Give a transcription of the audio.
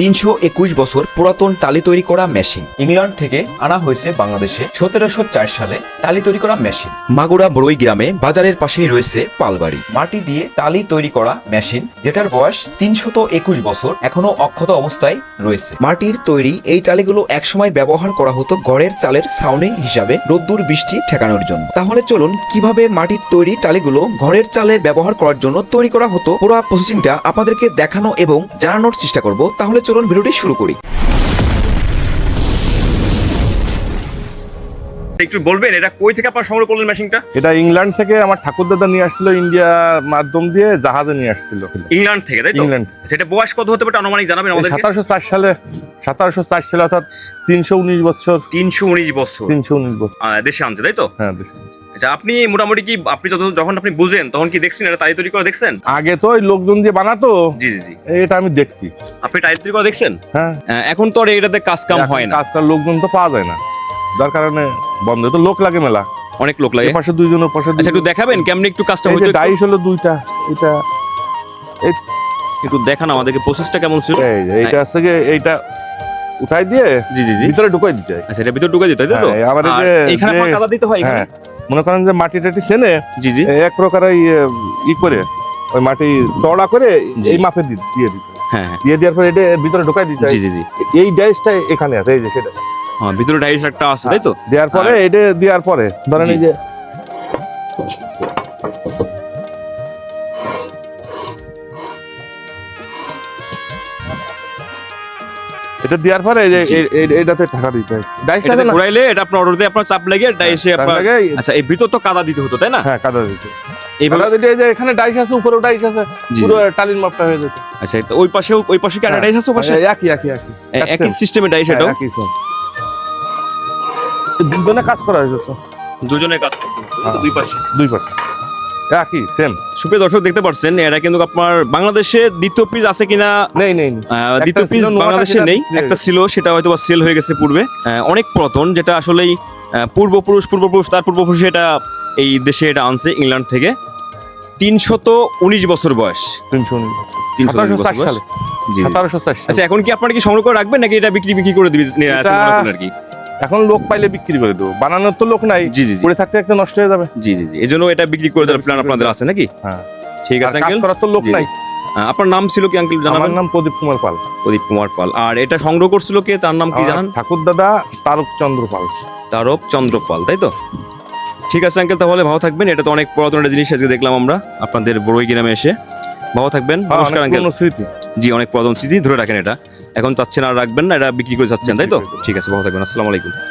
তিনশো একুশ বছর পুরাতন টালি তৈরি করা মেশিন। ইংল্যান্ড থেকে আনা হয়েছে বাংলাদেশে সতেরোশো চার সালে টালি তৈরি করা মেশিন। মাগুরা বড়ই গ্রামে বাজারের পাশেই রয়েছে পালবাড়ি। মাটি দিয়ে টালি তৈরি করা মেশিন, যেটার বয়স তিনশত একুশ বছর এখনও অক্ষত অবস্থায় রয়েছে। মাটির তৈরি এই টালিগুলো একসময় ব্যবহার করা হতো ঘরের চালের ছাউনি হিসাবে রোদ্দুর, বৃষ্টি ঠেকানোর জন্য। তাহলে চলুন, কীভাবে মাটির তৈরি টালিগুলো ঘরের চালে ব্যবহার করার জন্য তৈরি করা হতো? পুরো প্রসেসিংটা আপনাদেরকে দেখানো এবং জানানোর চেষ্টা করব। তাহলে চলুন ভিডিওটি শুরু করি। একটু বলবেন এটা কই থেকে আপনার সংগ্রহ করলেন মেশিনটা এটা ইংল্যান্ড থেকে আমার ঠাকুর দাদা নিয়ে আসছিল ইন্ডিয়া মাধ্যম দিয়ে জাহাজে নিয়ে আসছিল। ইংল্যান্ড থেকে তাই তো? ইংল্যান্ড সেটা বয়স কত হতে পারে আনুমানিক জানাবেন আমাদের সতেরোশো চার সালে সতেরোশো চার সালে অর্থাৎ তিনশো উনিশ বছর। তিনশো উনিশ বছর। তিনশো উনিশ বছর। আহ, দেশে আনছে তাই তো? হ্যাঁ দেশে। আচ্ছা আপনি মোটামুটি কি আপনি যত যখন আপনি বুঝেন তখন কি দেখছেন? এটা টাইল তৈরি করে দেখছেন? আগে তো ওই লোকজন দিয়ে বানাতো জি জি জি। এটা আমি দেখছি। আপনি টাইল তৈরি করে দেখছেন? হ্যাঁ। এখন তো আর এটাতে কাজ কাম হয় না। কাজটার লোকজন তো পাওয়া যায় না। যার কারণে বন্ধ। তো লোক লাগে মেলা। অনেক লোক লাগে। পাশে দুইজন পাশে আচ্ছা একটু দেখাবেন কেমনি একটু কাজটা একটু? ডাইস হলো দুইটা এটা একটু দেখান আমাদেরকে প্রসেসটা কেমন ছিল। এইটা আছে গিয়ে এইটা উঠাই দিয়ে জি জি জি। ভিতরে ঢুকাই দিতে হয়। আচ্ছা এটা ভিতর ঢুকে দিতে হয় তাই তো? হ্যাঁ, আবার এখানে যে- দিতে হয় এখানে? হ্যাঁ। মনে করেন যে মাটি টাটি সেনে জি জি। এক প্রকার ওই ই করে ওই মাটি চওড়া করে। এই মাপে দিয়ে দিতে। হ্যাঁ হ্যাঁ। দিয়ে দেওয়ার পরে এটা ভিতরে ঢুকাই দিতে হয়। জি জি জি। এই ডাইসটা এখানে আছে এই যে সেটা। হ্যাঁ ভিতরে ডাইস একটা আছে তাই তো? দেওয়ার পরে আর- এটা দেওয়ার পরে ধরেন এই যে এটা দেওয়ার পরে এই যে এইটাতে টাকা দিতে হয়। এটাতে ঘুরাইলে এটা আপনার অর্ডার দিয়ে আপনার চাপ লাগে ডাইসে আপনার আচ্ছা এই ভিতর তো কাদা দিতে হতো তাই না? হ্যাঁ কাদা দিতে। এইভাবে কাদা যে এখানে ডাইস আছে উপরেও ডাইস আছে পুরো টালির মাপটা হয়ে যেত। আচ্ছা তো ওই পাশে ওই পাশে কি একটা হ্যাঁ। ডাইস আছে পাশে? একই একই একই। একই সিস্টেমে ডাইস হ্যাঁ, এটাও? একই same। দুজনে কাজ করা হয়েছে তো দুজনের কাজ করতে হ্যাঁ। দুই পাশে। দুই পাশে। একই সেম সুপ্রিয় দর্শক দেখতে পাচ্ছেন এটা কিন্তু আপনার বাংলাদেশে দ্বিতীয় পিস আছে কিনা? নেই নেই দ্বিতীয় পিস বাংলাদেশে নেই একটা হয়ে ছিল সেটা হয়তো বা সেল হয়ে গেছে পূর্বে। অনেক পুরাতন যেটা আসলেই পূর্বপুরুষ পূর্বপুরুষ তার পূর্বপুরুষ এটা এই দেশে এটা আনছে ইংল্যান্ড থেকে। তিনশত উনিশ বছর বয়স। তিনশো তিনশো বছর। বয়স। আচ্ছা এখন কি আপনারা কি সংগ্রহ করে রাখবেন নাকি এটা বিক্রি বিক্রি করে দিবেন আর কি? এখন লোক পাইলে বিক্রি করে দেবো। বানানোর তো লোক নাই জি জি পড়ে থাকতে একটা নষ্ট হয়ে যাবে। জি জি জি। এই জন্য এটা বিক্রি করে দেওয়ার প্ল্যান আপনাদের আছে নাকি? হ্যাঁ। ঠিক আছে আঙ্কেল? করার তো লোক। নাই। আপনার নাম ছিল কি আঙ্কেল আমার জানাবেন নাম প্রদীপ কুমার পাল। প্রদীপ কুমার পাল। আর এটা সংগ্রহ করছিল কে? তার নাম কি আমার জানান? ঠাকুর দাদা তারক চন্দ্র পাল। তারক চন্দ্র পাল তাই তো? ঠিক আছে আঙ্কেল তাহলে ভালো থাকবেন। এটা তো অনেক পুরাতন একটা জিনিস আজকে দেখলাম আমরা আপনাদের বড়ই গ্রামে এসে। ভালো থাকবেন। হ্যাঁ, নমস্কার আঙ্কেল। স্মৃতি। জি অনেক পুরাতন স্মৃতি ধরে রাখেন এটা। এখন চাচ্ছেন আর রাখবেন না এটা বিক্রি করে যাচ্ছেন তাই তো? ঠিক আছে ভালো থাকবেন আসসালামু আলাইকুম।